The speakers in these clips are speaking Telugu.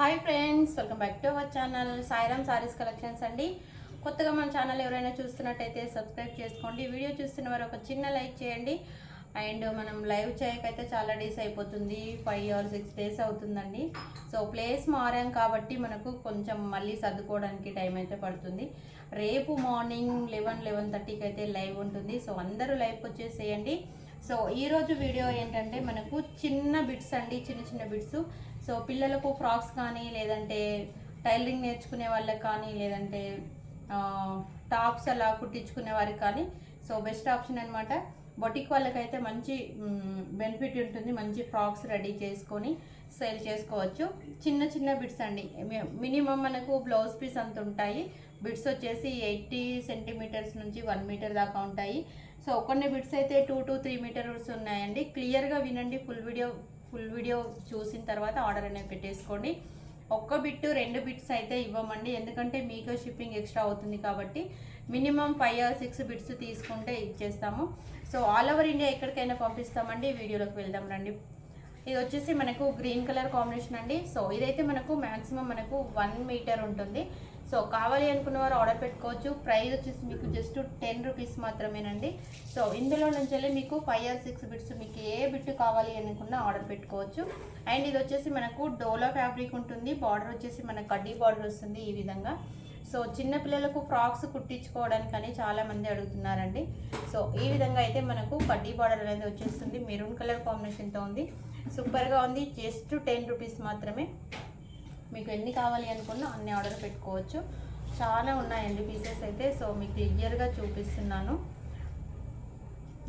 Hi friends welcome back to our channel Sairam saris collections అండి. కొత్తగా మన ఛానల్ ఎవరైనా చూస్తున్నట్టయితే సబ్స్క్రైబ్ చేసుకోండి. వీడియో చూస్తున్న వారు ఒక చిన్న లైక్ చేయండి. అండ్ మనం లైవ్ చేయకైతే చాలా డేస్ అయిపోతుంది. ఫైవ్ ఆర్ సిక్స్ డేస్ అవుతుందండి. సో ప్లేస్ మారాం కాబట్టి మనకు కొంచెం మళ్ళీ సర్దుకోవడానికి టైం అయితే పడుతుంది. రేపు మార్నింగ్ లెవెన్ లెవెన్ థర్టీకి అయితే లైవ్ ఉంటుంది. సో అందరూ లైవ్కి వచ్చేసేయండి. సో ఈరోజు వీడియో ఏంటంటే మనకు చిన్న బిట్స్ అండి. చిన్న చిన్న బిట్స్ సో పిల్లలకు ఫ్రాక్స్ కానీ లేదంటే టైలరింగ్ నేర్చుకునే వాళ్ళకి కానీ లేదంటే టాప్స్ అలా కుట్టించుకునే వారికి కానీ సో బెస్ట్ ఆప్షన్ అనమాట బొటిక్ వాళ్ళకైతే మంచి బెనిఫిట్ ఉంటుంది. మంచి ఫ్రాక్స్ రెడీ చేసుకొని సేల్ చేసుకోవచ్చు. చిన్న చిన్న బిట్స్ అండి. మినిమం మనకు బ్లౌజ్ పీస్ అంత ఉంటాయి. బిట్స్ వచ్చేసి ఎయిటీ సెంటీమీటర్స్ నుంచి వన్ మీటర్ దాకా ఉంటాయి. సో కొన్ని బిట్స్ అయితే టూ టు త్రీ మీటర్స్ ఉన్నాయండి. క్లియర్గా వినండి. ఫుల్ వీడియో ఫుల్ వీడియో చూసిన తర్వాత ఆర్డర్ అనేది పెట్టేసుకోండి. ఒక్క బిట్ రెండు బిట్స్ అయితే ఇవ్వమండి. ఎందుకంటే మీకు షిప్పింగ్ ఎక్స్ట్రా అవుతుంది కాబట్టి minimum five or six bits తీసుకుంటే ఇచ్చేస్తాము. సో ఆల్ ఓవర్ ఇండియా ఎక్కడికైనా పంపిస్తామండి. వీడియోలోకి వెళ్దాం రండి. ఇది వచ్చేసి మనకు గ్రీన్ కలర్ కాంబినేషన్ అండి. సో ఇదైతే మనకు మ్యాక్సిమం మనకు వన్ మీటర్ ఉంటుంది. సో కావాలి అనుకున్న వారు ఆర్డర్ పెట్టుకోవచ్చు. ప్రైస్ వచ్చేసి మీకు జస్ట్ టెన్ రూపీస్ మాత్రమేనండి. సో ఇందులో నుంచి వెళ్ళి మీకు ఫైవ్ ఆర్ సిక్స్ బిట్స్ మీకు ఏ బిట్ కావాలి అనుకున్నా ఆర్డర్ పెట్టుకోవచ్చు. అండ్ ఇది వచ్చేసి మనకు డోలా ఫ్యాబ్రిక్ ఉంటుంది. బార్డర్ వచ్చేసి మన కడ్డీ బార్డర్ వస్తుంది ఈ విధంగా. సో చిన్నపిల్లలకు ఫ్రాక్స్ కుట్టించుకోవడానికని అని చాలామంది అడుగుతున్నారండి. సో ఈ విధంగా అయితే మనకు కడ్డీ బార్డర్ అనేది వచ్చేస్తుంది. మెరూన్ కలర్ కాంబినేషన్తో ఉంది. సూపర్గా ఉంది. జస్ట్ టెన్ రూపీస్ మాత్రమే. మీకు ఎన్ని కావాలి అనుకున్నా అన్ని ఆర్డర్ పెట్టుకోవచ్చు. చాలా ఉన్నాయండి పీసెస్ అయితే సో మీకు క్లియర్గా చూపిస్తున్నాను.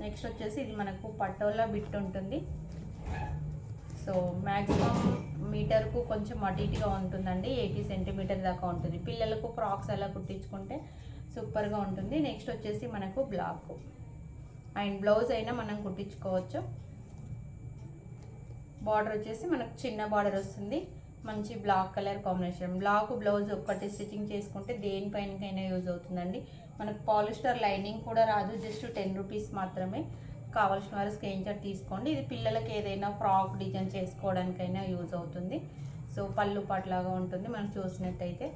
నెక్స్ట్ వచ్చేసి ఇది మనకు పటోలా బిట్ ఉంటుంది. సో మ్యాక్సిమం మీటర్కు కొంచెం అటు ఇటుగా ఉంటుందండి. ఎయిటీ సెంటీమీటర్ దాకా ఉంటుంది. పిల్లలకు ఫ్రాక్స్ అలా కుట్టించుకుంటే సూపర్గా ఉంటుంది. నెక్స్ట్ వచ్చేసి మనకు బ్లాక్. అండ్ బ్లౌజ్ అయినా మనం కుట్టించుకోవచ్చు. బార్డర్ వచ్చేసి మనకు చిన్న బార్డర్ వస్తుంది. మంచి black colour combination. Black blouse ఒక్కటి స్టిచ్చింగ్ చేసుకుంటే దేనిపైనకైనా యూజ్ అవుతుందండి. మనకు పాలిస్టర్ లైనింగ్ కూడా రాదు జస్ట్ టెన్ రూపీస్ మాత్రమే. కావాల్సిన వారు స్క్రీన్ షాట్ తీసుకోండి. ఇది పిల్లలకి ఏదైనా ఫ్రాక్ డిజైన్ చేసుకోవడానికైనా యూజ్ అవుతుంది. సో పళ్ళు పట్లాగా ఉంటుంది. మనం చూసినట్టయితే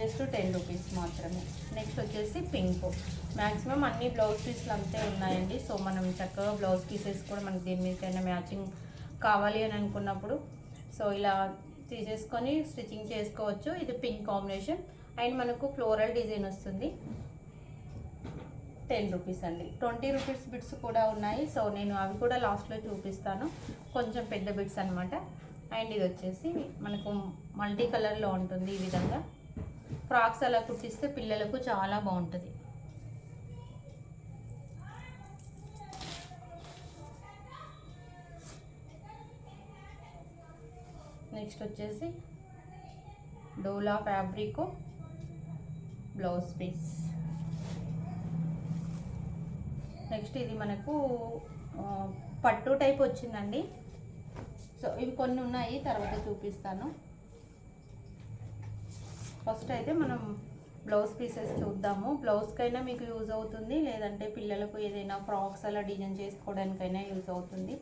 జస్ట్ టెన్ రూపీస్ మాత్రమే. నెక్స్ట్ వచ్చేసి పింక్. మ్యాక్సిమం అన్ని బ్లౌజ్ పీస్లు అంతే ఉన్నాయండి. సో మనం చక్కగా బ్లౌజ్ పీసెస్ కూడా మనకి దీని మీదకైనా మ్యాచింగ్ కావాలి అని అనుకున్నప్పుడు సో ఇలా తీసేసుకొని స్టిచ్చింగ్ చేసుకోవచ్చు. ఇది పింక్ కాంబినేషన్. అండ్ మనకు ఫ్లోరల్ డిజైన్ వస్తుంది. టెన్ రూపీస్ అండి. ట్వంటీ రూపీస్ బిట్స్ కూడా ఉన్నాయి. సో నేను అవి కూడా లాస్ట్లో చూపిస్తాను. కొంచెం పెద్ద బిట్స్ అనమాట అండ్ ఇది వచ్చేసి మనకు మల్టీ కలర్లో ఉంటుంది ఈ విధంగా. ఫ్రాక్స్ అలా కుట్టిస్తే పిల్లలకు చాలా బాగుంటుంది. నెక్స్ట్ వచ్చేసి dola fabric blouse piece. Next ఇది మనకు పట్టు టైప్ వచ్చిందండి. సో ఇవి కొన్ని ఉన్నాయి తర్వాత చూపిస్తాను. ఫస్ట్ అయితే మనం బ్లౌజ్ పీసెస్ చూద్దాము. బ్లౌజ్కైనా మీకు యూజ్ అవుతుంది లేదంటే పిల్లలకు ఏదైనా ఫ్రాక్స్ అలా డిజైన్ చేసుకోవడానికైనా యూజ్ అవుతుంది.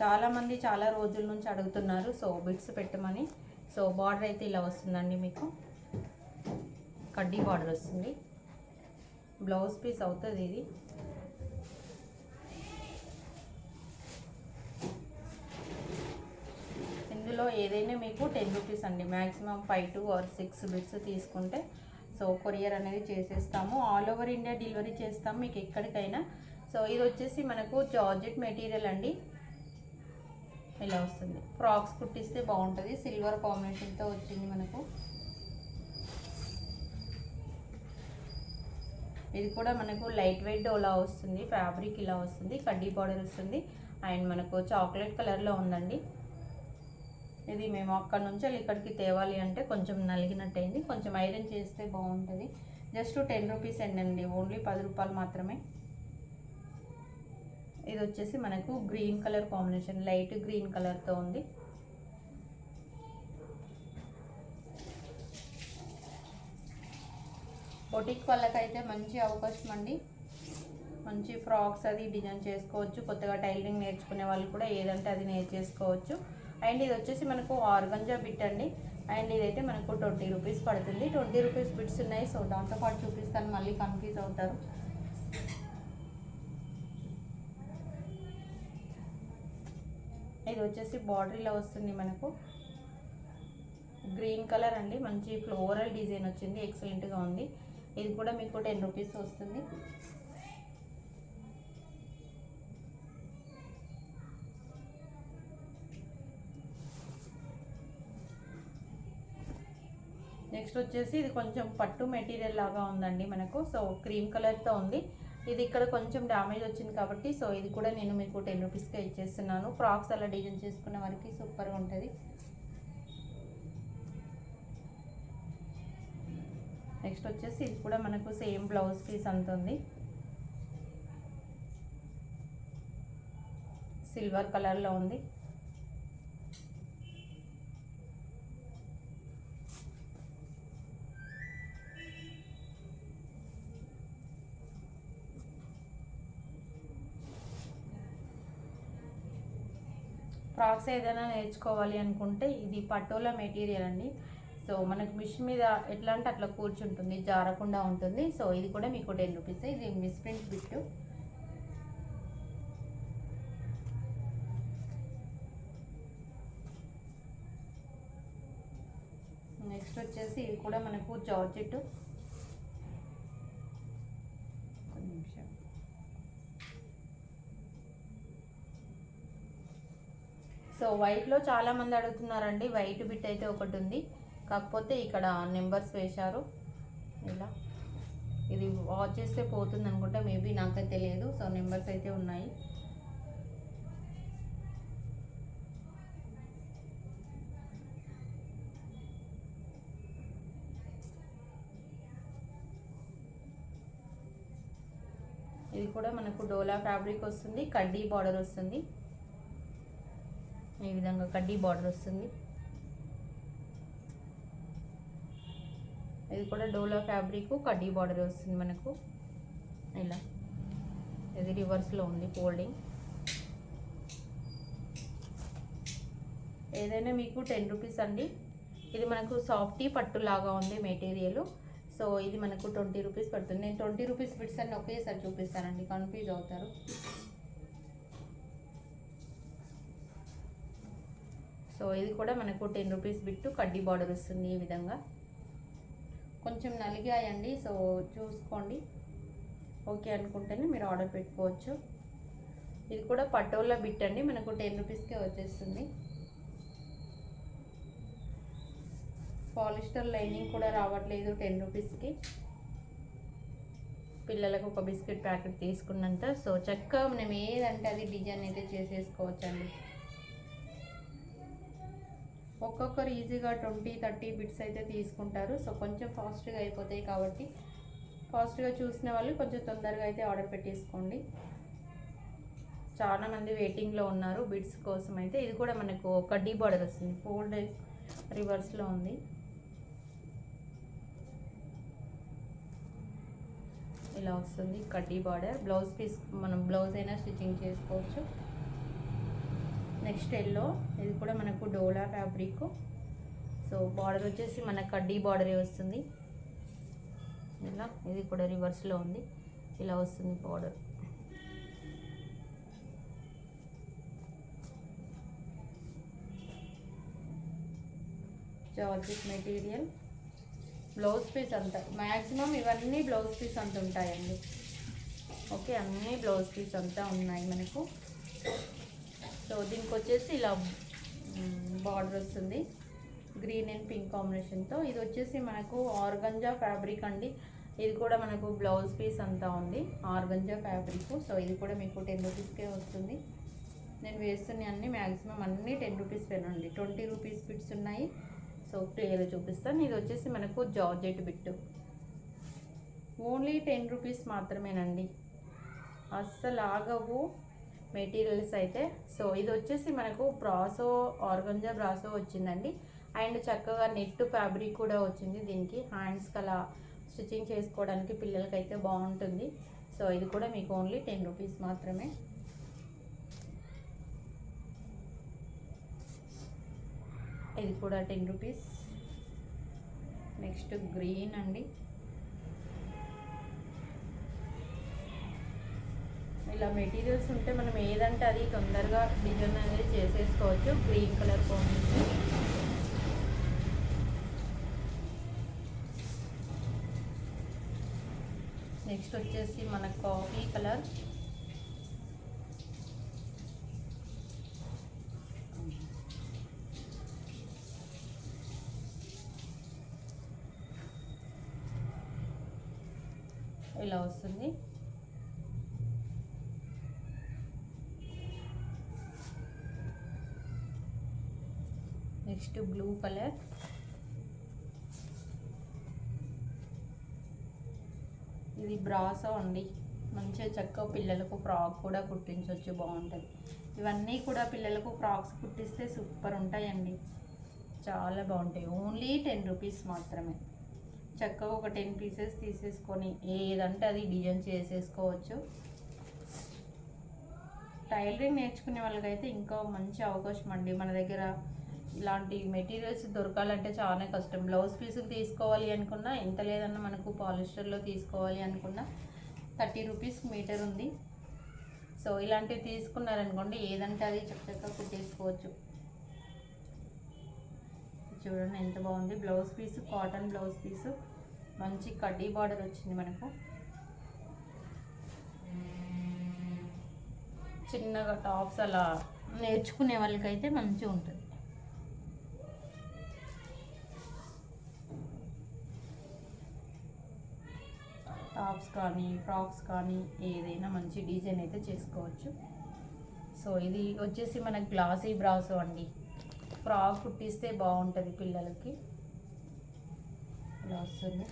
చాలామంది చాలా రోజుల నుంచి అడుగుతున్నారు సో బిట్స్ పెట్టమని. సో బార్డర్ అయితే ఇలా వస్తుందండి మీకు. కడ్డీ బార్డర్ వస్తుంది. బ్లౌజ్ పీస్ అవుతుంది ఇది. ఇందులో ఏదైనా మీకు టెన్ రూపీస్ అండి. Maximum five to or six bits తీసుకుంటే సో కొరియర్ అనేది చేసేస్తాము. ఆల్ ఓవర్ ఇండియా డెలివరీ చేస్తాము మీకు ఎక్కడికైనా. సో ఇది వచ్చేసి మనకు జార్జెట్ మెటీరియల్ అండి. ఇలా వస్తుంది. ఫ్రాక్స్ కుట్టిస్తే బాగుంటుంది. సిల్వర్ కాంబినేషన్తో వచ్చింది మనకు. ఇది కూడా మనకు లైట్ వెయిట్ డోలా వస్తుంది. ఫ్యాబ్రిక్ ఇలా వస్తుంది. కడ్డీ బార్డర్ వస్తుంది. అండ్ మనకు చాక్లెట్ కలర్లో ఉందండి. ఇది మేము అక్కడ నుంచి ఇక్కడికి తేవాలి అంటే కొంచెం నలిగినట్టయింది. కొంచెం ఐరన్ చేస్తే బాగుంటుంది. జస్ట్ టెన్ రూపీస్ అండి. ఓన్లీ పది రూపాయలు మాత్రమే. ఇది వచ్చేసి మనకు green colour combination light green కలర్తో ఉంది. బొటిక్ వాళ్ళకైతే మంచి అవకాశం అండి. మంచి ఫ్రాక్స్ అది డిజైన్ చేసుకోవచ్చు. కొత్తగా టైలరింగ్ నేర్చుకునే వాళ్ళు కూడా ఏదంటే అది నేర్చేసుకోవచ్చు. అండ్ ఇది వచ్చేసి మనకు ఆర్గంజా బిట్ అండి. అండ్ ఇదైతే మనకు ట్వంటీ రూపీస్ పడుతుంది. ట్వంటీ రూపీస్ బిట్స్ ఉన్నాయి. సో దాంతోపాటు చూపిస్తాను. మళ్ళీ కన్ఫ్యూజ్ అవుతారు. ఇది వచ్చేసి బార్డర్లో వస్తుంది మనకు. గ్రీన్ కలర్ అండి. మంచి ఫ్లోరల్ డిజైన్ వచ్చింది. ఎక్సలెంట్గా ఉంది. ఇది కూడా మీకు టెన్ రూపీస్ వస్తుంది. నెక్స్ట్ వచ్చేసి ఇది కొంచెం పట్టు మెటీరియల్ లాగా ఉందండి మనకు. సో క్రీమ్ కలర్తో ఉంది. ఇది ఇక్కడ కొంచెం డ్యామేజ్ వచ్చింది కాబట్టి సో ఇది కూడా నేను మీకు టెన్ రూపీస్కే ఇచ్చేస్తున్నాను. ఫ్రాక్స్ అలా డిజైన్ చేసుకున్న వారికి సూపర్గా ఉంటుంది. నెక్స్ట్ వచ్చేసి ఇది కూడా మనకు సేమ్ బ్లౌజ్ పీస్ అంతుంది సిల్వర్ కలర్లో ఉంది. ఫ్రాక్స్ ఏదైనా నేర్చుకోవాలి అనుకుంటే ఇది పటోలా మెటీరియల్ అండి. సో మనకు మిషన్ మీద ఎట్లా అంటే అట్లా కూర్చుంటుంది జారకుండా ఉంటుంది. సో ఇది కూడా మీకు టెన్ రూపీస్ ఇది మిస్ ప్రింట్ బిట్టు నెక్స్ట్ వచ్చేసి ఇది కూడా మనకు జార్జెట్ ఒక నిమిషం సో వైట్లో చాలా మంది అడుగుతున్నారండి. వైట్ బిట్ అయితే ఒకటి ఉంది. కాకపోతే ఇక్కడ నెంబర్స్ వేశారు. ఇలా. ఇది వాచ్ చేస్తే పోతుంది అనుకుంటా మేబీ నాకైతే తెలియదు. సో నెంబర్స్ అయితే ఉన్నాయి. ఇది కూడా మనకు డోలా ఫ్యాబ్రిక్ వస్తుంది. కడ్డీ బార్డర్ వస్తుంది. ఈ విధంగా కడ్డీ బార్డర్ వస్తుంది. ఇది కూడా డోలా ఫ్యాబ్రిక్ కడ్డీ బార్డర్ వస్తుంది మనకు. ఇలా. ఇది రివర్స్లో ఉంది ఫోల్డింగ్ ఏదైనా మీకు టెన్ రూపీస్ అండి. ఇది మనకు సాఫ్టీ పట్టు లాగా ఉంది మెటీరియల్ సో ఇది మనకు ట్వంటీ రూపీస్ పడుతుంది. నేను ట్వంటీ రూపీస్ బిట్స్ అన్ని ఒకేసారి చూపిస్తానండి. కన్ఫ్యూజ్ అవుతారు. సో ఇది కూడా మనకు టెన్ రూపీస్ బిట్టు కడ్డీ బార్డర్ వస్తుంది ఈ విధంగా. కొంచెం నలిగాయండి సో చూసుకోండి. ఓకే అనుకుంటేనే మీరు ఆర్డర్ పెట్టుకోవచ్చు. ఇది కూడా పటోలా బిట్ అండి మనకు టెన్ రూపీస్కే వచ్చేస్తుంది. పాలిస్టర్ లైనింగ్ కూడా రావట్లేదు టెన్ రూపీస్కి. పిల్లలకు ఒక బిస్కెట్ ప్యాకెట్ తీసుకున్నంత సో చక్కగా మనం ఏదంటే అది డిజైన్ అయితే చేసేసుకోవచ్చండి. ఒక్కొక్కరు ఈజీగా ట్వంటీ థర్టీ బిట్స్ అయితే తీసుకుంటారు. సో కొంచెం ఫాస్ట్గా అయిపోతాయి కాబట్టి ఫాస్ట్గా చూసిన వాళ్ళు కొంచెం తొందరగా అయితే ఆర్డర్ పెట్టేసుకోండి. చాలా మంది వెయిటింగ్లో ఉన్నారు బిడ్స్ కోసం అయితే. ఇది కూడా మనకు కడ్డీ బార్డర్ వస్తుంది. ఫోల్డ్ రివర్స్లో ఉంది. ఇలా వస్తుంది. కడ్డీ బార్డర్. బ్లౌజ్ పీస్ మనం బ్లౌజ్ అయినా స్టిచ్చింగ్ చేసుకోవచ్చు. Next yellow. ఇది కూడా మనకు డోలా ఫ్యాబ్రిక్. సో బార్డర్ వచ్చేసి మన కడ్డీ బార్డరే వస్తుంది. ఇలా ఇది కూడా రివర్స్లో ఉంది. ఇలా వస్తుంది border. Georgette material. Blouse piece అంతా మ్యాక్సిమం ఇవన్నీ బ్లౌజ్ పీస్ అంత ఉంటాయండి. ఓకే అన్నీ బ్లౌజ్ పీస్ అంతా ఉన్నాయి మనకు. సో దీనికి వచ్చేసి ఇలా బార్డర్ వస్తుంది. గ్రీన్ అండ్ పింక్ కాంబినేషన్తో. ఇది వచ్చేసి మనకు ఆర్గంజా ఫ్యాబ్రిక్ అండి. ఇది కూడా మనకు బ్లౌజ్ పీస్ అంతా ఉంది. Organza fabric. సో ఇది కూడా మీకు టెన్ రూపీస్కే వస్తుంది. నేను వేస్తున్న అన్నీ మ్యాక్సిమం అన్నీ టెన్ రూపీస్ పెనండి ట్వంటీ రూపీస్ బిట్స్ ఉన్నాయి. సో క్లియర్గా చూపిస్తాను. ఇది వచ్చేసి మనకు georgette bit. Only ten rupees మాత్రమేనండి. అస్సలు ఆగవు. మెటీరియల్స్ అయితే. సో ఇది వచ్చేసి మనకు బ్రాసో ఆర్గంజా బ్రాసో వచ్చిందండి. అండ్ చక్కగా నెట్ ఫ్యాబ్రిక్ కూడా వచ్చింది దీనికి. హ్యాండ్స్కి అలా స్టిచ్చింగ్ చేసుకోవడానికి పిల్లలకైతే బాగుంటుంది. సో ఇది కూడా మీకు ఓన్లీ టెన్ రూపీస్ మాత్రమే. ఇది కూడా టెన్ రూపీస్. నెక్స్ట్ గ్రీన్ అండి. ఇలా మెటీరియల్స్ ఉంటే మనం ఏదంటే అది తొందరగా డిజైన్ అనేది చేసేసుకోవచ్చు. గ్రీన్ కలర్ కాంబినేషన్ నెక్స్ట్ వచ్చేసి మన కాఫీ కలర్ ఇలా వస్తుంది నెక్స్ట్ బ్లూ కలర్. ఇది బ్రాసో అండి. మంచిగా చక్కగా పిల్లలకు ఫ్రాక్ కూడా కుట్టించవచ్చు బాగుంటుంది. ఇవన్నీ కూడా పిల్లలకు ఫ్రాక్స్ కుట్టిస్తే సూపర్ ఉంటాయండి. చాలా బాగుంటాయి. ఓన్లీ టెన్ రూపీస్ మాత్రమే. చక్కగా ఒక టెన్ పీసెస్ తీసేసుకొని ఏదంటే అది డిజైన్ చేసేసుకోవచ్చు. టైలరింగ్ నేర్చుకునే వాళ్ళకైతే ఇంకా మంచి అవకాశం అండి. మన దగ్గర ఇలాంటి మెటీరియల్స్ దొరకాలంటే చాలా కష్టం. బ్లౌజ్ పీసులు తీసుకోవాలి అనుకున్నా ఎంత లేదన్నా మనకు పాలిస్టర్లో తీసుకోవాలి అనుకున్నా థర్టీ రూపీస్ మీటర్ ఉంది. సో ఇలాంటివి తీసుకున్నారనుకోండి ఏదంటే అది చక్కగా కుట్టేసుకోవచ్చు. చూడండి ఎంత బాగుంది. Blouse piece cotton blouse piece. మంచి కడ్డీ బార్డర్ వచ్చింది మనకు. చిన్నగా టాప్స్ అలా నేర్చుకునే వాళ్ళకైతే మంచిగా ఉంటుంది. టాప్స్ కానీ ఫ్రాక్స్ కానీ ఏదైనా మంచి డిజైన్ అయితే చేసుకోవచ్చు. సో ఇది వచ్చేసి మన గ్లాసీ బ్రాసో అండి. ఫ్రాక్ కుట్టిస్తే బాగుంటుంది పిల్లలకి. ఇలా వస్తుంది.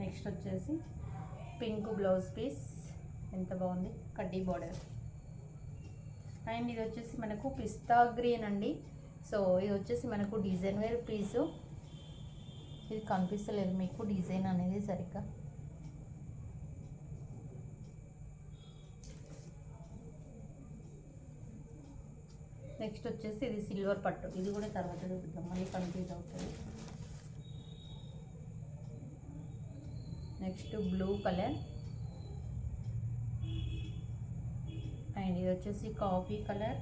నెక్స్ట్ వచ్చేసి పింక్ బ్లౌజ్ పీస్. ఎంత బాగుంది? కడ్డీ బార్డర్. అండ్ ఇది వచ్చేసి మనకు పిస్తా గ్రీన్ అండి. సో ఇది వచ్చేసి మనకు డిజైన్ వేర్ పీసు. ఇది కనిపిస్తలేదు. మీకు డిజైన్ అనేది సరిగ్గా నెక్స్ట్ వచ్చేసి ఇది సిల్వర్ పట్టు. ఇది కూడా తర్వాత చూపిద్దాం. మళ్ళీ కన్ఫ్యూజ్ అవుతుంది. Next blue colour. అండ్ ఇది వచ్చేసి coffee colour.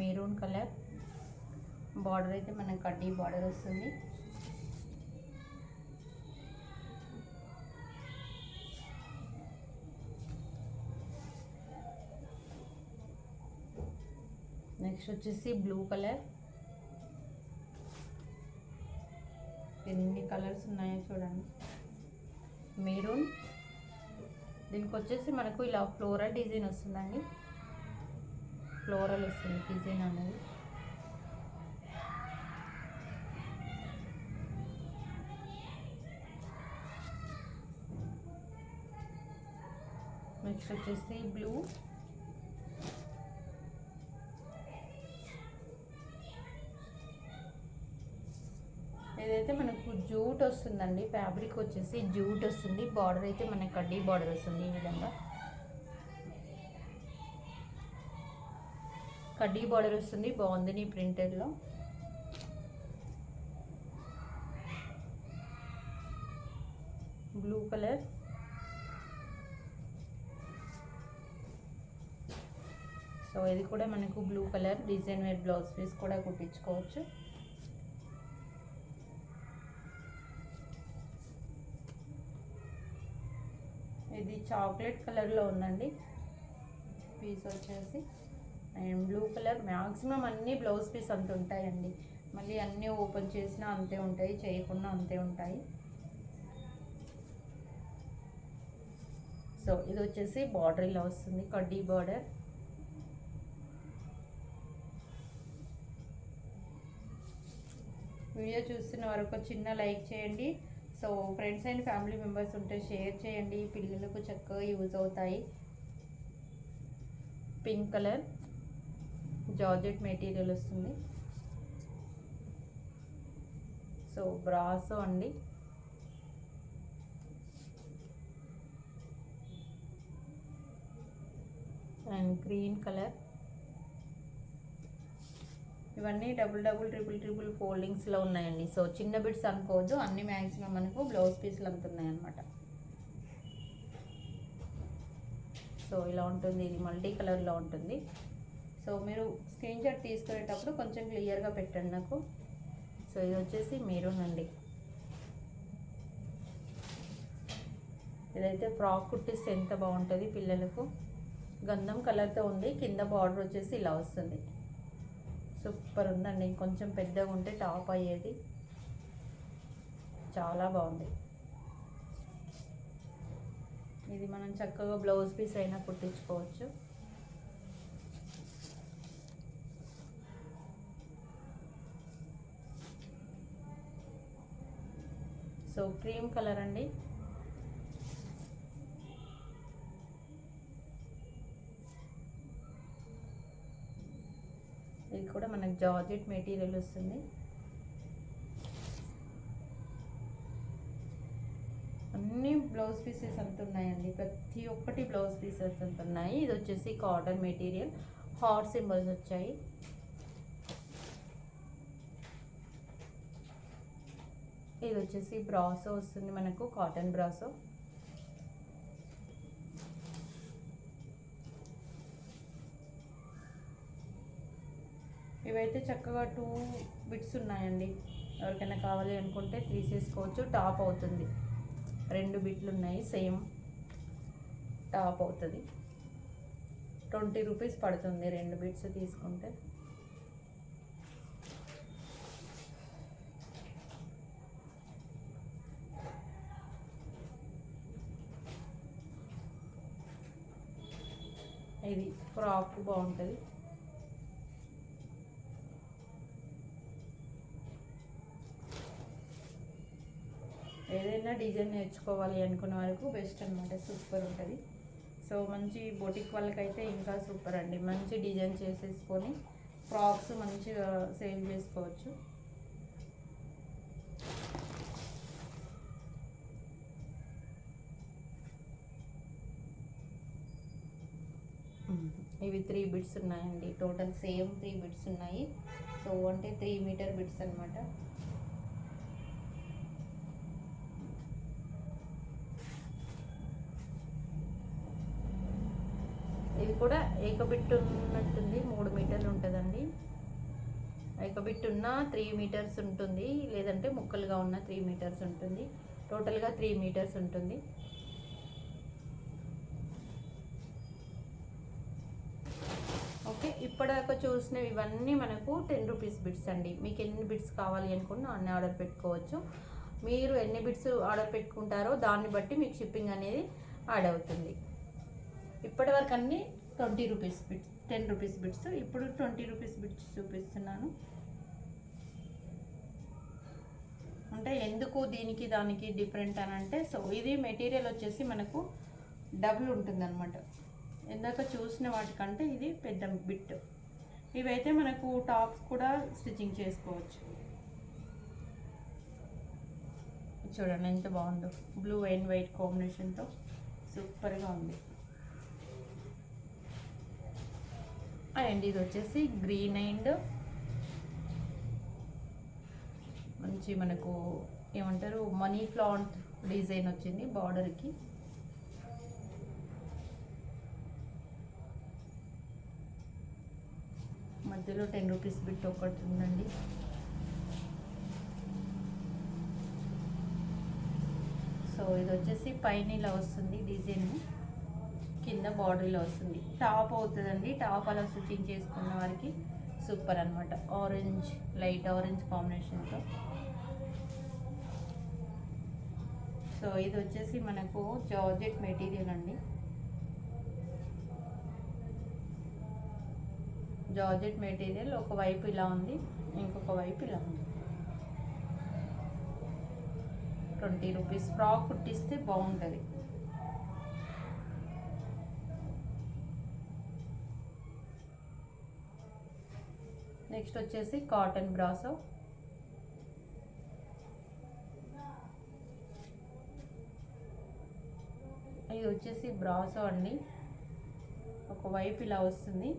Maroon colour. Border అయితే మనకు కడ్డీ బార్డర్ వస్తుంది. నెక్స్ట్ వచ్చేసి బ్లూ కలర్ ఎన్ని కలర్స్ ఉన్నాయో చూడండి. మెరూన్ దీనికి వచ్చేసి మనకు ఇలా ఫ్లోరల్ డిజైన్ వస్తుందండి. ఫ్లోరల్ వస్తుంది డిజైన్ అనేది. నెక్స్ట్ వచ్చేసి బ్లూ. ఏదైతే మనకు జూట్ వస్తుందండి. ఫ్యాబ్రిక్ వచ్చేసి జూట్ వస్తుంది. బార్డర్ అయితే మనకి కడ్డీ బార్డర్ వస్తుంది ఈ విధంగా. కడ్డీ బార్డర్ వస్తుంది. బాగుంది నీ ప్రింటెడ్లో బ్లూ కలర్. సో ఇది కూడా మనకు blue colour design wear blouse piece కూడా కుట్టించుకోవచ్చు. ఇది చాక్లెట్ కలర్లో ఉందండి. పీస్ వచ్చేసి. అండ్ బ్లూ కలర్ మ్యాక్సిమం అన్నీ బ్లౌజ్ పీస్ అంత ఉంటాయండి. మళ్ళీ అన్నీ ఓపెన్ చేసినా అంతే ఉంటాయి చేయకుండా అంతే ఉంటాయి. సో ఇది వచ్చేసి బార్డర్ ఇలా వస్తుంది కడ్డీ బార్డర్ వీడియో చూస్తున్న వరకు చిన్న లైక్ చేయండి. So friends and family members ఉంటే షేర్ చేయండి. పిల్లలకు చక్కగా యూజ్ అవుతాయి. పింక్ కలర్ జార్జెట్ మెటీరియల్ వస్తుంది. సో బ్రాసో అండి. And green colour. ఇవన్నీ డబుల్ డబుల్ ట్రిపుల్ ట్రిపుల్ ఫోల్డింగ్స్లో ఉన్నాయండి. సో చిన్న బిట్స్ అనుకోవద్దు అన్ని మ్యాక్సిమం మనకు బ్లౌజ్ పీస్లు అంత ఉన్నాయన్నమాట సో ఇలా ఉంటుంది ఇది మల్టీ కలర్లో ఉంటుంది. సో మీరు స్క్రీన్ షాట్ తీసుకునేటప్పుడు కొంచెం క్లియర్గా పెట్టండి నాకు. సో ఇది వచ్చేసి మీరునండి ఇదైతే ఫ్రాక్ కుట్టిస్తే ఎంత బాగుంటుంది పిల్లలకు. గంధం కలర్తో ఉంది కింద బార్డర్ వచ్చేసి ఇలా వస్తుంది. సూపర్ ఉందండి. కొంచెం పెద్దగా ఉంటే టాప్ అయ్యేది. చాలా బాగుంది. ఇది మనం చక్కగా బ్లౌజ్ పీస్ అయినా కుట్టించుకోవచ్చు. సో క్రీమ్ కలర్ అండి ఇది కూడా మనకు జార్జెట్ మెటీరియల్ వస్తుంది. అన్ని బ్లౌజ్ పీసెస్ అంత ఉన్నాయండి. ప్రతి ఒక్కటి బ్లౌజ్ పీసెస్ అంత ఉన్నాయి. ఇది వచ్చేసి కాటన్ మెటీరియల్. హార్ట్ సింబల్స్ వచ్చాయి. ఇది వచ్చేసి బ్రాసో వస్తుంది మనకు కాటన్ బ్రాసో. ఇవైతే చక్కగా టూ బిట్స్ ఉన్నాయండి. ఎవరికైనా కావాలి అనుకుంటే తీసేసుకోవచ్చు. టాప్ అవుతుంది. రెండు బిట్లు ఉన్నాయి. సేమ్ టాప్ అవుతుంది. ట్వంటీ రూపీస్ పడుతుంది రెండు బిట్స్ తీసుకుంటే. ఇది ఫ్రాక్ బాగుంటుంది. ఏదైనా డిజైన్ నేర్చుకోవాలి అనుకున్న వరకు బెస్ట్ అనమాట సూపర్ ఉంటుంది. సో మంచి బొటిక్ వాళ్ళకైతే ఇంకా సూపర్ అండి. మంచి డిజైన్ చేసేసుకొని ఫ్రాక్స్ మంచిగా సేల్ చేసుకోవచ్చు. ఇవి త్రీ బిట్స్ ఉన్నాయండి. టోటల్ సేమ్ త్రీ బిట్స్ ఉన్నాయి. సో అంటే త్రీ మీటర్ బిట్స్ అనమాట కూడా ఏకబిట్టు ఉన్నట్టుంది మూడు మీటర్లు ఉంటుందండి. ఏకబిట్టు ఉన్న త్రీ మీటర్స్ ఉంటుంది. లేదంటే ముక్కలుగా ఉన్న త్రీ మీటర్స్ ఉంటుంది. టోటల్గా త్రీ మీటర్స్ ఉంటుంది. ఓకే ఇప్పటిదాకా చూసినవి ఇవన్నీ మనకు టెన్ రూపీస్ బిట్స్ అండి. మీకు ఎన్ని బిట్స్ కావాలి అనుకున్నా అన్ని ఆర్డర్ పెట్టుకోవచ్చు. మీరు ఎన్ని బిట్స్ ఆర్డర్ పెట్టుకుంటారో దాన్ని బట్టి మీకు షిప్పింగ్ అనేది యాడ్ అవుతుంది. ఇప్పటివరకు అన్నీ అన్ని twenty rupees bits ten rupees bits. ఇప్పుడు ట్వంటీ రూపీస్ బిట్స్ చూపిస్తున్నాను. అంటే ఎందుకు దీనికి దానికి డిఫరెంట్ అని అంటే సో ఇది మెటీరియల్ వచ్చేసి మనకు డబుల్ ఉంటుందన్నమాట. ఇందాక చూసిన వాటికంటే ఇది పెద్ద బిట్. ఇవైతే మనకు టాప్స్ కూడా స్టిచ్చింగ్ చేసుకోవచ్చు. చూడండి ఎంత బాగుందో. బ్లూ అండ్ వైట్ కాంబినేషన్తో సూపర్గా ఉంది. అండ్ ఇది వచ్చేసి గ్రీన్ అండ్ మంచి మనకు ఏమంటారు మనీ ప్లాంట్ డిజైన్ వచ్చింది బార్డర్కి. మధ్యలో టెన్ రూపీస్ బిట్ ఒకటి ఉందండి. సో ఇది వచ్చేసి పైన ఇలా వస్తుంది డిజైన్. కింద బార్డర్లో వస్తుంది. టాప్ అవుతుందండి. టాప్ అలా స్టిచ్చింగ్ చేసుకున్న వారికి సూపర్ అనమాట ఆరెంజ్ లైట్ ఆరెంజ్ కాంబినేషన్తో సో ఇది వచ్చేసి మనకు జార్జెట్ మెటీరియల్ అండి. జార్జెట్ మెటీరియల్ ఒకవైపు ఇలా ఉంది ఇంకొక వైపు ఇలా ఉంది. ట్వంటీ రూపీస్ ఫ్రాక్ కుట్టిస్తే బాగుంటుంది. నెక్స్ట్ వచ్చేసి కాటన్ బ్రాసో. ఇది వచ్చేసి బ్రాసో అండి. ఒకవైపు ఇలా వస్తుంది.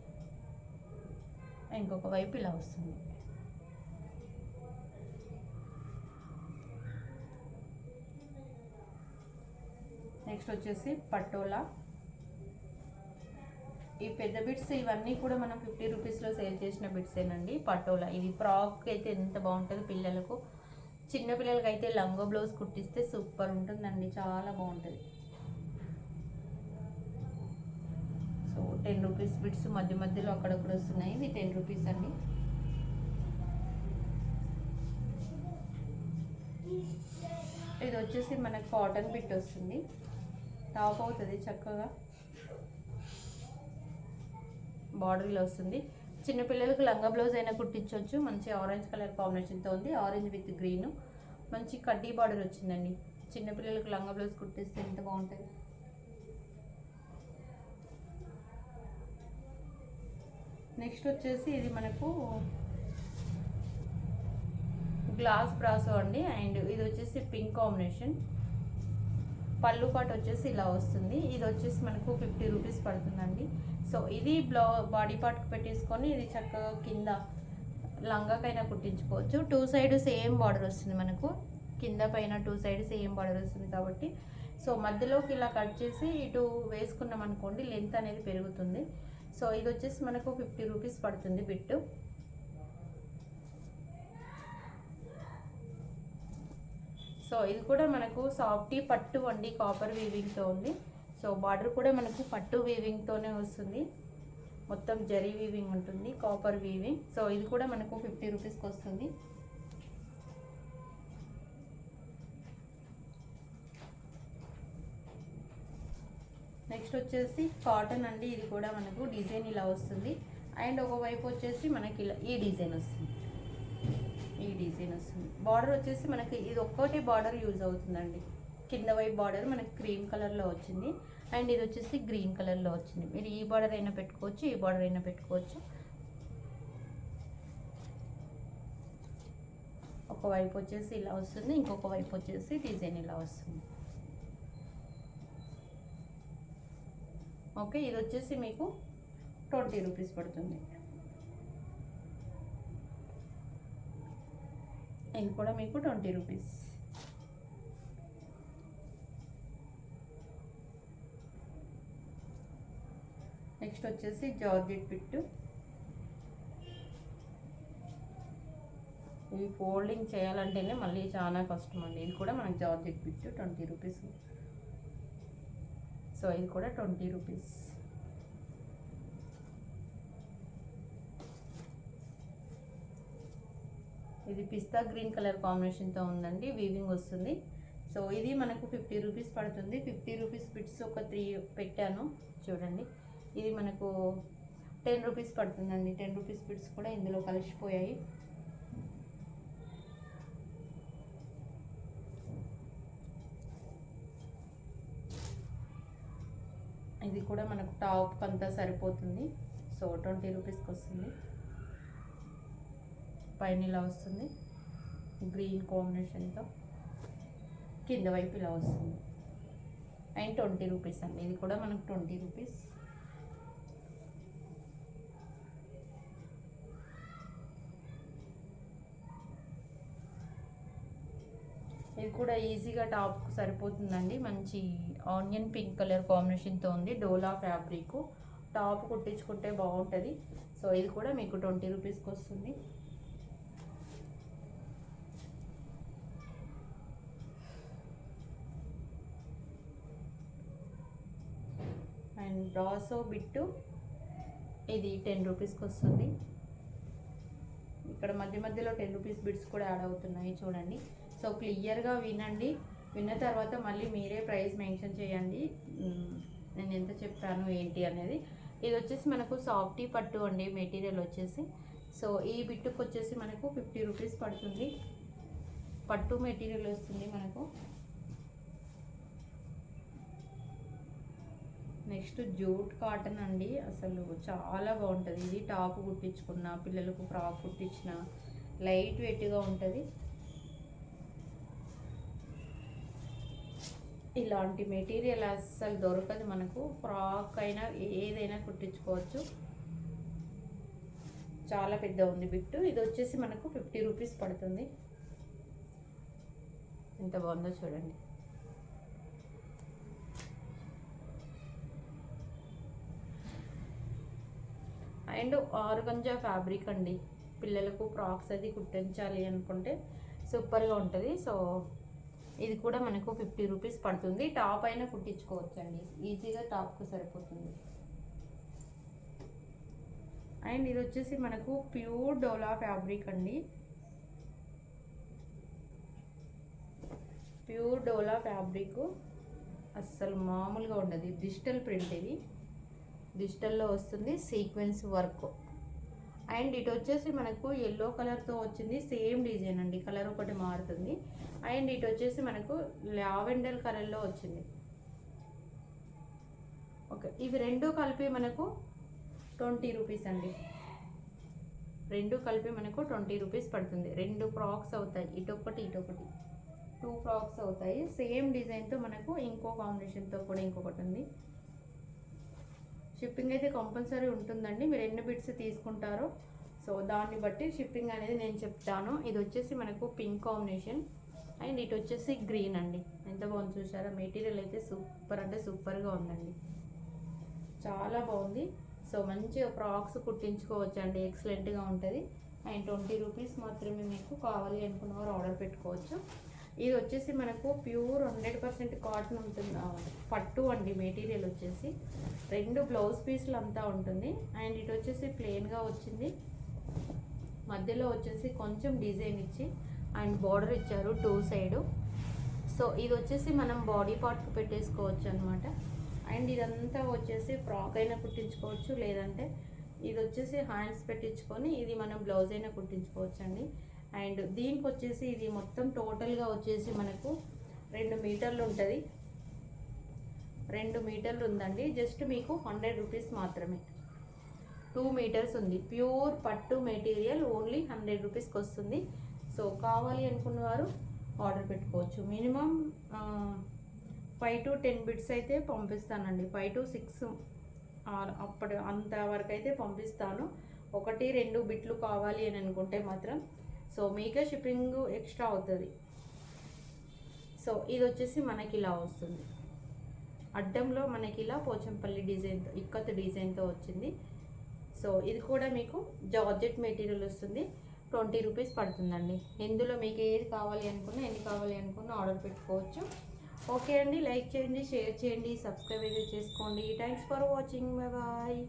ఇంకొక వైపు ఇలా వస్తుంది. నెక్స్ట్ వచ్చేసి పటోలా. ఈ పెద్ద బిట్స్ ఇవన్నీ కూడా మనం ఫిఫ్టీ రూపీస్లో సేల్ చేసిన బిట్సేనండి పటోలా. ఇది ఫ్రాక్ అయితే ఎంత బాగుంటుంది పిల్లలకు. చిన్న పిల్లలకి అయితే లంగో బ్లౌజ్ కుట్టిస్తే సూపర్ ఉంటుందండి. చాలా బాగుంటుంది. సో టెన్ రూపీస్ బిట్స్ మధ్య మధ్యలో అక్కడక్కడ వస్తున్నాయి. ఇది టెన్ రూపీస్ అండి. ఇది వచ్చేసి మనకు కాటన్ బిట్ వస్తుంది. టాప్ అవుతుంది చక్కగా. బార్డర్లో వస్తుంది. చిన్నపిల్లలకు లంగా బ్లౌజ్ అయినా కుట్టించవచ్చు మంచి ఆరెంజ్ కలర్ కాంబినేషన్తో ఉంది. Orange with green. మంచి కడ్డీ బార్డర్ వచ్చిందండి. చిన్నపిల్లలకు లంగా బ్లౌజ్ కుట్టిస్తే ఎంత బాగుంటుంది. నెక్స్ట్ వచ్చేసి ఇది మనకు గ్లాస్ బ్రాసో అండి. అండ్ ఇది వచ్చేసి పింక్ కాంబినేషన్. పళ్ళు పాటు వచ్చేసి ఇలా వస్తుంది. ఇది వచ్చేసి మనకు ఫిఫ్టీ రూపీస్ పడుతుందండి. సో ఇది బ్లౌ బాడీ పార్ట్కి పెట్టేసుకొని ఇది చక్కగా కింద లంగాకైనా కుట్టించుకోవచ్చు. టూ సైడ్ సేమ్ బార్డర్ వస్తుంది మనకు. కింద పైన టూ సైడ్ సేమ్ బార్డర్ వస్తుంది కాబట్టి. సో మధ్యలోకి ఇలా కట్ చేసి ఇటు వేసుకున్నాం అనుకోండి లెంత్ అనేది పెరుగుతుంది. సో ఇది వచ్చేసి మనకు ఫిఫ్టీ రూపీస్ పడుతుంది బిట్టు. సో ఇది కూడా మనకు సాఫ్టీ పట్టు అండి కాపర్ వీవింగ్తో ఉంది. సో బార్డర్ కూడా మనకు పట్టు వీవింగ్తోనే వస్తుంది. మొత్తం జరీ వీవింగ్ ఉంటుంది కాపర్ వీవింగ్ సో ఇది కూడా మనకు ఫిఫ్టీ రూపీస్కి వస్తుంది. నెక్స్ట్ వచ్చేసి కాటన్ అండి ఇది కూడా మనకు డిజైన్ ఇలా వస్తుంది. అండ్ ఒకవైపు వచ్చేసి మనకి ఇలా ఈ డిజైన్ వస్తుంది. ఈ డిజైన్ వస్తుంది. బార్డర్ వచ్చేసి మనకి ఇది ఒక్కటి బార్డర్ యూజ్ అవుతుందండి. కింద వైపు బార్డర్ మనకి క్రీమ్ కలర్లో వచ్చింది. అండ్ ఇది వచ్చేసి గ్రీన్ కలర్లో వచ్చింది. మీరు ఈ బార్డర్ అయినా పెట్టుకోవచ్చు ఈ బార్డర్ అయినా పెట్టుకోవచ్చు. ఒక వైపు వచ్చేసి ఇలా వస్తుంది ఇంకొక వైపు వచ్చేసి డిజైన్ ఇలా వస్తుంది. ఓకే ఇది వచ్చేసి మీకు ట్వంటీ రూపీస్ పడుతుంది. ఇది కూడా మీకు ట్వంటీ రూపీస్. నెక్స్ట్ వచ్చేసి జార్జెట్ పిట్టు. ఇవి ఫోల్డింగ్ చేయాలంటేనే మళ్ళీ చాలా కష్టం అండి. ఇది కూడా మనకి జార్జెట్ పిట్టు ట్వంటీ రూపీస్. సో ఇది కూడా ట్వంటీ రూపీస్. ఇది పిస్తా గ్రీన్ కలర్ కాంబినేషన్తో ఉందండి. వీవింగ్ వస్తుంది. సో ఇది మనకు ఫిఫ్టీ రూపీస్ పడుతుంది. ఫిఫ్టీ రూపీస్ బిట్స్ ఒక త్రీ పెట్టాను. చూడండి. ఇది మనకు టెన్ రూపీస్ పడుతుందండి. టెన్ రూపీస్ బిట్స్ కూడా ఇందులో కలిసిపోయాయి. ఇది కూడా మనకు టాప్ అంతా సరిపోతుంది. సో ట్వంటీ రూపీస్కి వస్తుంది. పైన ఇలా వస్తుంది. గ్రీన్ కాంబినేషన్తో కింద వైపు ఇలా వస్తుంది. అండ్ ట్వంటీ రూపీస్ అండి. ఇది కూడా మనకు ట్వంటీ రూపీస్ ఇది కూడా ఈజీగా టాప్కు సరిపోతుందండి. మంచి ఆనియన్ పింక్ కలర్ కాంబినేషన్తో ఉంది. డోలా ఫ్యాబ్రిక్. టాప్ కుట్టించుకుంటే బాగుంటుంది. సో ఇది కూడా మీకు ట్వంటీ రూపీస్కి వస్తుంది. అండ్ బ్రాసో బిట్టు ఇది టెన్ రూపీస్కి వస్తుంది. ఇక్కడ మధ్య మధ్యలో టెన్ రూపీస్ బిట్స్ కూడా యాడ్ అవుతున్నాయి. చూడండి. సో క్లియర్గా వినండి. విన్న తర్వాత మళ్ళీ మీరే ప్రైస్ మెన్షన్ చేయండి. నేను ఎంత చెప్పాను ఏంటి అనేది. ఇది వచ్చేసి మనకు సాఫ్టీ పట్టు అండి మెటీరియల్ వచ్చేసి. సో ఈ బిట్టుకు వచ్చేసి మనకు ఫిఫ్టీ రూపీస్ పడుతుంది. పట్టు మెటీరియల్ వస్తుంది మనకు. నెక్స్ట్ జూట్ కాటన్ అండి. అసలు చాలా బాగుంటుంది. ఇది టాప్ కుట్టించుకున్న పిల్లలకు ఫ్రాక్ కుట్టించిన లైట్ వెయిట్గా ఉంటుంది. ఇలాంటి మెటీరియల్ అస్సలు దొరకదు మనకు. ఫ్రాక్ అయినా ఏదైనా కుట్టించుకోవచ్చు. చాలా పెద్ద ఉంది బిట్టు. ఇది వచ్చేసి మనకు ఫిఫ్టీ రూపీస్ పడుతుంది. ఎంత బాగుందో చూడండి. అండ్ ఆరుగంజా ఫ్యాబ్రిక్ అండి. పిల్లలకు ఫ్రాక్స్ అది కుట్టించాలి అనుకుంటే సూపర్గా ఉంటుంది. సో ఇది కూడా మనకు ఫిఫ్టీ రూపీస్ పడుతుంది. టాప్ అయినా కుట్టించుకోవచ్చు అండి ఈజీగా టాప్కు సరిపోతుంది. అండ్ ఇది వచ్చేసి మనకు ప్యూర్ డోలా ఫ్యాబ్రిక్ అండి. Pure dola fabric. అస్సలు మామూలుగా ఉండదు. డిజిటల్ ప్రింట్ ఇది. డిజిటల్లో వస్తుంది. Sequence work. అండ్ ఇటు వచ్చేసి మనకు ఎల్లో కలర్తో వచ్చింది. సేమ్ డిజైన్ అండి. కలర్ ఒకటి మారుతుంది. అండ్ ఇటు వచ్చేసి మనకు లావెండర్ కలర్లో వచ్చింది. ఓకే. ఇవి రెండు కలిపి మనకు ట్వంటీ రూపీస్ అండి. రెండు కలిపి మనకు ట్వంటీ రూపీస్ పడుతుంది. రెండు ఫ్రాక్స్ అవుతాయి. ఇటొకటి ఇటొకటి టూ ఫ్రాక్స్ అవుతాయి. సేమ్ డిజైన్తో మనకు ఇంకో కాంబినేషన్తో కూడా ఇంకొకటి ఉంది. షిప్పింగ్ అయితే కంపల్సరీ ఉంటుందండి. మీరు ఎన్ని బిట్స్ తీసుకుంటారో. సో దాన్ని బట్టి షిప్పింగ్ అనేది నేను చెప్తాను. ఇది వచ్చేసి మనకు పింక్ కాంబినేషన్ అండ్ ఇటు వచ్చేసి గ్రీన్ అండి. ఎంత బాగుంది చూసారా? మెటీరియల్ అయితే సూపర్ అంటే సూపర్గా ఉందండి. చాలా బాగుంది. సో మంచిగా ఫ్రాక్స్ కుట్టించుకోవచ్చు అండి ఎక్సలెంట్గా ఉంటుంది. అండ్ ట్వంటీ రూపీస్ మాత్రమే మీకు కావాలి అనుకున్న వారు ఆర్డర్ పెట్టుకోవచ్చు. ఇది వచ్చేసి మనకు ప్యూర్ హండ్రెడ్ పర్సెంట్ కాటన్ ఉంటుంది. పట్టు అండి మెటీరియల్ వచ్చేసి. రెండు బ్లౌజ్ పీసులు అంతా ఉంటుంది. అండ్ ఇటు వచ్చేసి ప్లెయిన్గా వచ్చింది. మధ్యలో వచ్చేసి కొంచెం డిజైన్ ఇచ్చి అండ్ బార్డర్ ఇచ్చారు టూ సైడు. సో ఇది వచ్చేసి మనం బాడీ పార్ట్కి పెట్టేసుకోవచ్చు అనమాట అండ్ ఇదంతా వచ్చేసి ఫ్రాక్ అయినా కుట్టించుకోవచ్చు లేదంటే ఇది వచ్చేసి హ్యాండ్స్ పెట్టించుకొని ఇది మనం బ్లౌజ్ అయినా కుట్టించుకోవచ్చు అండి అండ్ దీనికి వచ్చేసి ఇది మొత్తం టోటల్గా వచ్చేసి మనకు రెండు మీటర్లు ఉంటుంది. రెండు మీటర్లు ఉందండి జస్ట్ మీకు హండ్రెడ్ రూపీస్ మాత్రమే. టూ మీటర్స్ ఉంది. ప్యూర్ పట్టు మెటీరియల్ ఓన్లీ హండ్రెడ్ రూపీస్కి వస్తుంది సో కావాలి అనుకున్న వారు ఆర్డర్ పెట్టుకోవచ్చు. Minimum five to ten bits అయితే పంపిస్తానండి. ఫైవ్ టు సిక్స్ అప్పటి అంత వరకు అయితే పంపిస్తాను. ఒకటి రెండు బిట్లు కావాలి అని అనుకుంటే మాత్రం సో మీకే షిప్పింగ్ ఎక్స్ట్రా అవుతుంది. సో ఇది వచ్చేసి మనకి ఇలా వస్తుంది. అడ్డంలో మనకి ఇలా పోచంపల్లి డిజైన్తో ఇక్కత్ డిజైన్తో వచ్చింది. సో ఇది కూడా మీకు జార్జెట్ మెటీరియల్ వస్తుంది. ట్వంటీ రూపీస్ పడుతుందండి. ఇందులో మీకు ఏది కావాలి అనుకున్నా ఎన్ని కావాలి అనుకున్నా ఆర్డర్ పెట్టుకోవచ్చు. ఓకే అండి. లైక్ చేయండి షేర్ చేయండి సబ్స్క్రైబ్ అయితే చేసుకోండి. Thanks for watching bye